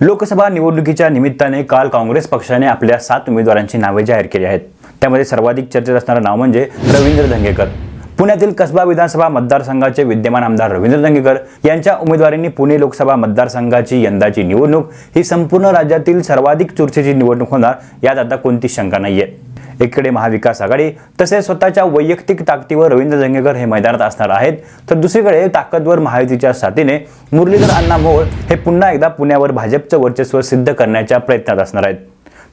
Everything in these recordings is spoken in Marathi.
लोकसभा निवडणुकीच्या निमित्ताने काल काँग्रेस पक्षाने आपल्या सात उमेदवारांची नावे जाहीर केली आहेत. त्यामध्ये सर्वाधिक चर्चेत असणारं नाव म्हणजे रवींद्र धंगेकर पुण्यातील कसबा विधानसभा मतदारसंघाचे विद्यमान आमदार रवींद्र धंगेकर यांच्या उमेदवारींनी पुणे लोकसभा मतदारसंघाची यंदाची निवडणूक ही संपूर्ण राज्यातील सर्वाधिक चुरशीची निवडणूक होणार यात आता कोणतीच शंका नाहीये. एकीकडे महाविकास आघाडी तसेच स्वतःच्या वैयक्तिक ताकदीवर रवींद्र जंगेकर हे मैदानात असणार आहेत. तर दुसरीकडे ताकदवर महायुतीच्या साथीने मुरलीधर अण्णा मोहोळ हे पुन्हा एकदा पुण्यावर भाजपचं वर्चस्व सिद्ध करण्याच्या प्रयत्नात असणार आहेत.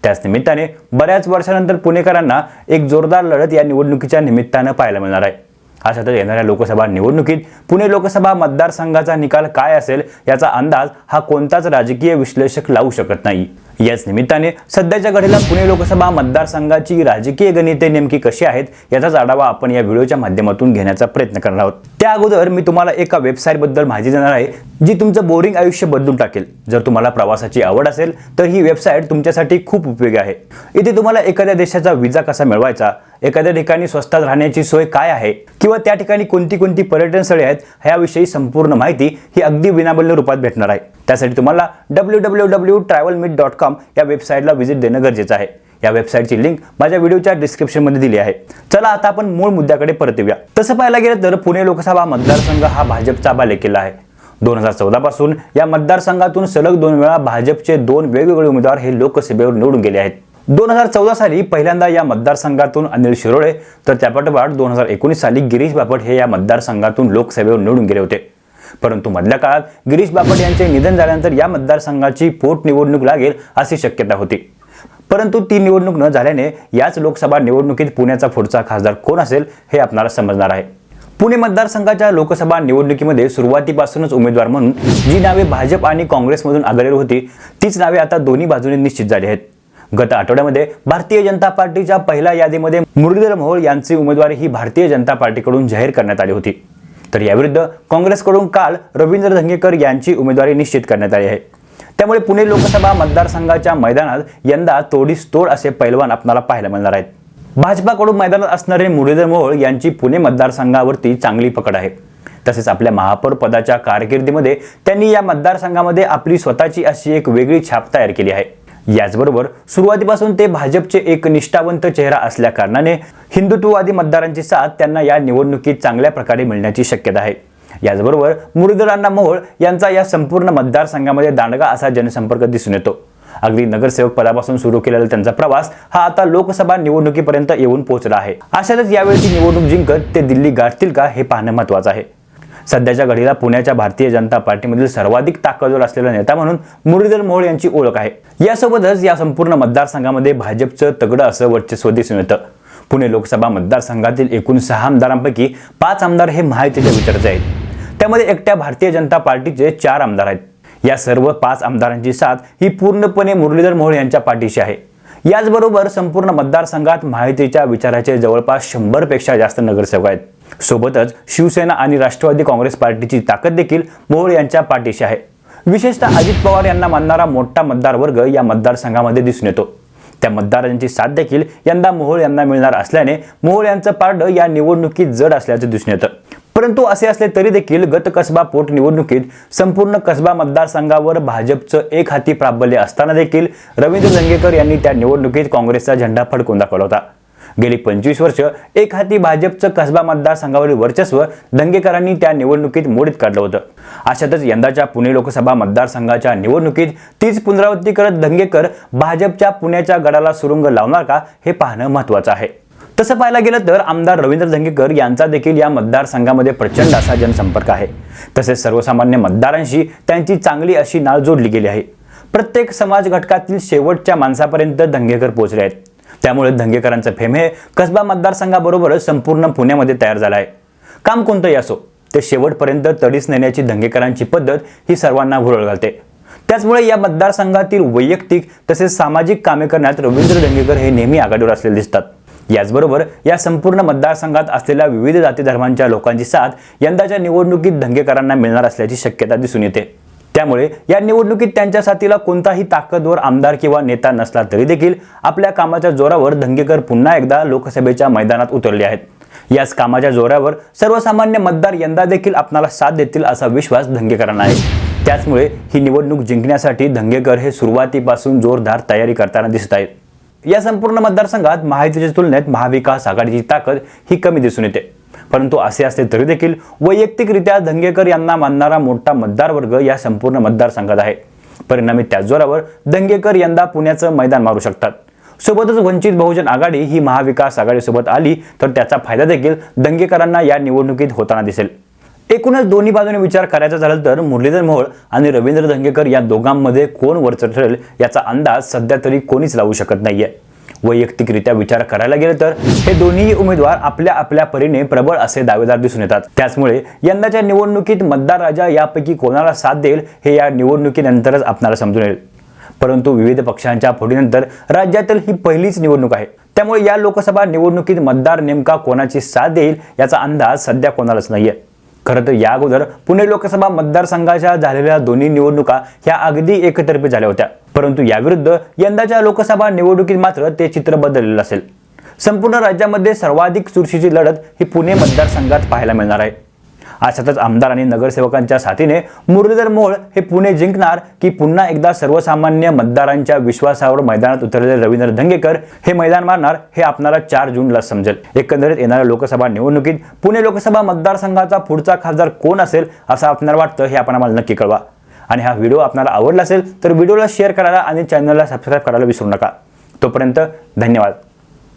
त्याच निमित्ताने बऱ्याच वर्षानंतर पुणेकरांना एक जोरदार लढत या निवडणुकीच्या निमित्तानं पाहायला मिळणार आहे. अशातच येणाऱ्या लोकसभा निवडणुकीत पुणे लोकसभा मतदारसंघाचा निकाल काय असेल याचा अंदाज हा कोणताच राजकीय विश्लेषक लावू शकत नाही. याच निमित्ताने सध्याच्या घडीला पुणे लोकसभा मतदारसंघाची राजकीय गणिते नेमकी कशी आहेत याचाच आढावा आपण या व्हिडिओच्या माध्यमातून घेण्याचा प्रयत्न करणार आहोत. त्या अगोदर मी तुम्हाला एका वेबसाईटबद्दल माहिती देणार आहे जी तुमचं बोरिंग आयुष्य बदलून टाकेल. जर तुम्हाला प्रवासाची आवड असेल तर ही वेबसाईट तुमच्यासाठी खूप उपयोगी आहे. इथे तुम्हाला एखाद्या देशाचा विजा कसा मिळवायचा एखाद्या ठिकाणी स्वस्तात राहण्याची सोय काय आहे किंवा त्या ठिकाणी कोणती कोणती पर्यटन स्थळे आहेत ह्याविषयी संपूर्ण माहिती ही अगदी विनामूल्य रूपात भेटणार आहे. त्यासाठी तुम्हाला W W W travel meet dot com या वेबसाईटला व्हिजिट देणं गरजेचं आहे. या वेबसाईटची लिंक माझ्या व्हिडिओच्या डिस्क्रिप्शनमध्ये दिली आहे. चला आता आपण मूळ मुद्द्याकडे परत येऊया. तसं पाहायला गेलं तर पुणे लोकसभा मतदारसंघ हा भाजपचा बालेकिल्ला आहे. दोन हजार चौदा पासून या मतदारसंघातून सलग दोन वेळा भाजपचे दोन वेगवेगळे उमेदवार हे लोकसभेवर निवडून गेले आहेत. दोन हजार चौदा साली पहिल्यांदा या मतदारसंघातून अनिल शिरोळे तर त्यापाठोपाठ दोन हजार एकोणीस साली गिरीश बापट हे या मतदारसंघातून लोकसभेवर निवडून गेले होते. परंतु मधल्या काळात गिरीश बापट यांचे निधन झाल्यानंतर या मतदारसंघाची पोटनिवडणूक लागेल अशी शक्यता होती. परंतु ती निवडणूक न झाल्याने याच लोकसभा निवडणुकीत पुण्याचा पुढचा खासदार कोण असेल हे आपणाला समजणार आहे. पुणे मतदारसंघाच्या लोकसभा निवडणुकीमध्ये सुरुवातीपासूनच उमेदवार म्हणून जी नावे भाजप आणि काँग्रेसमधून आघाडीवर होती तीच नावे आता दोन्ही बाजूने निश्चित झाली आहेत. गत आठवड्यामध्ये भारतीय जनता पार्टीच्या पहिल्या यादीमध्ये मुरलीधर मोहोळ यांची उमेदवारी ही भारतीय जनता पार्टीकडून जाहीर करण्यात आली होती. तर याविरुद्ध काँग्रेसकडून काल रवींद्र धंगेकर यांची उमेदवारी निश्चित करण्यात आली आहे. त्यामुळे पुणे लोकसभा मतदारसंघाच्या मैदानात यंदा तोडीस तोड असे पैलवान आपल्याला पाहायला मिळणार आहेत. भाजपाकडून मैदानात असणारे मुरलीधर मोहोळ यांची पुणे मतदारसंघावरती चांगली पकड आहे. तसेच आपल्या महापौर पदाच्या कारकिर्दीमध्ये त्यांनी या मतदारसंघामध्ये आपली स्वतःची अशी एक वेगळी छाप तयार केली आहे. याचबरोबर सुरुवातीपासून ते भाजपचे एक निष्ठावंत चेहरा असल्या कारणाने हिंदुत्ववादी मतदारांची साथ त्यांना या निवडणुकीत चांगल्या प्रकारे मिळण्याची शक्यता आहे. याचबरोबर मुरलीधरांना मोहोळ यांचा या संपूर्ण मतदारसंघामध्ये दांडगा असा जनसंपर्क दिसून येतो. अगदी नगरसेवक पदापासून सुरू केलेला त्यांचा प्रवास हा आता लोकसभा निवडणुकीपर्यंत येऊन पोहोचला आहे. अशातच यावेळी निवडणूक जिंकत ते दिल्ली गाठतील का हे पाहणं महत्वाचं आहे. सध्याच्या घडीला पुण्याच्या भारतीय जनता पार्टीमधील सर्वाधिक ताकदवर असलेला नेता म्हणून मुरलीधर मोहोळ यांची ओळख आहे. यासोबतच या संपूर्ण मतदारसंघामध्ये भाजपचं तगडं असं वर्चस्व दिसून येतं. पुणे लोकसभा मतदारसंघातील एकूण सहा आमदारांपैकी पाच आमदार हे महायुतीच्या विचारचे आहेत. त्यामध्ये एकट्या भारतीय जनता पार्टीचे चार आमदार आहेत. या सर्व पाच आमदारांची साथ ही पूर्णपणे मुरलीधर मोहोळ यांच्या पाठीशी आहे. याचबरोबर संपूर्ण मतदारसंघात महायुतीच्या विचाराचे जवळपास शंभरपेक्षा जास्त नगरसेवक आहेत. सोबतच शिवसेना आणि राष्ट्रवादी काँग्रेस पार्टीची ताकद देखील मोहोळ यांच्या पाठीशी आहे. विशेषतः अजित पवार यांना मानणारा मोठा मतदार वर्ग या मतदारसंघामध्ये दिसून येतो. त्या मतदारांची साथ देखील यंदा मोहोळ यांना मिळणार असल्याने मोहोळ यांचं पारडं या निवडणुकीत जड असल्याचं दिसून येतं. परंतु असे असले तरी देखील गत कसबा पोटनिवडणुकीत संपूर्ण कसबा मतदारसंघावर भाजपचं एक हाती प्राबल्य असताना देखील रवींद्र जंगेकर यांनी त्या निवडणुकीत काँग्रेसचा झेंडा फडकून दाखवला होता. गेली पंचवीस वर्ष एक हाती भाजपचं कसबा मतदारसंघावरील वर्चस्व दंगेकरांनी त्या निवडणुकीत मोडीत काढलं होतं. अशातच यंदाच्या पुणे लोकसभा मतदारसंघाच्या निवडणुकीत तीच पुनरावृत्ती करत दंगेकर भाजपच्या पुण्याच्या गडाला सुरुंग लावणार का हे पाहणं महत्वाचं आहे. तसं पाहायला गेलं तर आमदार रवींद्र धंगेकर यांचा देखील या मतदारसंघामध्ये प्रचंड असा जनसंपर्क आहे. तसेच सर्वसामान्य मतदारांशी त्यांची चांगली अशी नाळ जोडली गेली आहे. प्रत्येक समाज घटकातील शेवटच्या माणसापर्यंत धंगेकर पोहोचले आहेत. त्यामुळे धंगेकरांचं फेम हे कसबा मतदारसंघाबरोबरच संपूर्ण पुण्यामध्ये तयार झालं आहे. काम कोणतंही असो ते शेवटपर्यंत तडीस नेण्याची धंगेकरांची पद्धत ही सर्वांना भुरळ घालते. त्याचमुळे या मतदारसंघातील वैयक्तिक तसेच सामाजिक कामे करण्यात रवींद्र धंगेकर हे नेहमी आघाडीवर असलेले दिसतात. याचबरोबर या संपूर्ण मतदारसंघात असलेल्या विविध जाती धर्मांच्या लोकांची साथ यंदाच्या निवडणुकीत धंगेकरांना मिळणार असल्याची शक्यता दिसून येते. त्यामुळे या निवडणुकीत त्यांच्या साथीला कोणताही ताकदवर आमदार किंवा नेता नसला तरी देखील आपल्या कामाच्या जोरावर धंगेकर पुन्हा एकदा लोकसभेच्या मैदानात उतरले आहेत. याच कामाच्या जोरावर सर्वसामान्य मतदार यंदा देखील आपणाला साथ देतील असा विश्वास धंगेकरांना आहे. त्याचमुळे ही निवडणूक जिंकण्यासाठी धंगेकर हे सुरुवातीपासून जोरदार तयारी करताना दिसत आहेत. या संपूर्ण मतदारसंघात महायुतीच्या तुलनेत महाविकास आघाडीची ताकद ही कमी दिसून येते. परंतु असे असले तरी देखील वैयक्तिकरित्या धंगेकर यांना मानणारा मोठा मतदार वर्ग या संपूर्ण मतदारसंघात आहे. परिणामी त्याच जोरावर दंगेकर यंदा पुण्याचं मैदान मारू शकतात. सोबतच वंचित बहुजन आघाडी ही महाविकास आघाडीसोबत आली तर त्याचा फायदा देखील दंगेकरांना या निवडणुकीत होताना दिसेल. एकूणच दोन्ही बाजूने विचार करायचा झाला तर मुरलीधर मोहोळ आणि रवींद्र धंगेकर या दोघांमध्ये कोण वरचढ ठरेल याचा अंदाज सध्या तरी कोणीच लावू शकत नाहीये. वैयक्तिकरित्या विचार करायला गेले तर हे दोन्ही उमेदवार आपल्या आपल्या परीने प्रबळ असे दावेदार दिसून येतात. त्याचमुळे यंदाच्या निवडणुकीत मतदार राजा यापैकी कोणाला साथ देईल हे या निवडणुकीनंतरच आपणाला समजून येईल. परंतु विविध पक्षांच्या फोडीनंतर राज्यातील ही पहिलीच निवडणूक आहे. त्यामुळे या लोकसभा निवडणुकीत मतदार नेमका कोणाची साथ देईल याचा अंदाज सध्या कोणालाच नाहीये. खरं तर या अगोदर पुणे लोकसभा मतदारसंघाच्या झालेल्या दोन्ही निवडणुका ह्या अगदी एकतर्फी झाल्या होत्या. परंतु याविरुद्ध यंदाच्या लोकसभा निवडणुकीत मात्र ते चित्र बदललेलं असेल. संपूर्ण राज्यामध्ये सर्वाधिक चुरशीची लढत ही पुणे मतदारसंघात पाहायला मिळणार आहे. अशातच आमदार आणि नगरसेवकांच्या साथीने मुरलीधर मोहोळ हे पुणे जिंकणार की पुन्हा एकदा सर्वसामान्य मतदारांच्या विश्वासावर मैदानात उतरलेले रवींद्र धंगेकर हे मैदान मारणार हे आपणाला चार जूनला समजेल. एकंदरीत येणाऱ्या लोकसभा निवडणुकीत पुणे लोकसभा मतदारसंघाचा पुढचा खासदार कोण असेल असं आपल्याला वाटतं हे आपण आम्हाला नक्की कळवा. आणि हा व्हिडिओ आपल्याला आवडला असेल तर व्हिडिओला शेअर करायला आणि चॅनलला सबस्क्राईब करायला विसरू नका. तोपर्यंत धन्यवाद.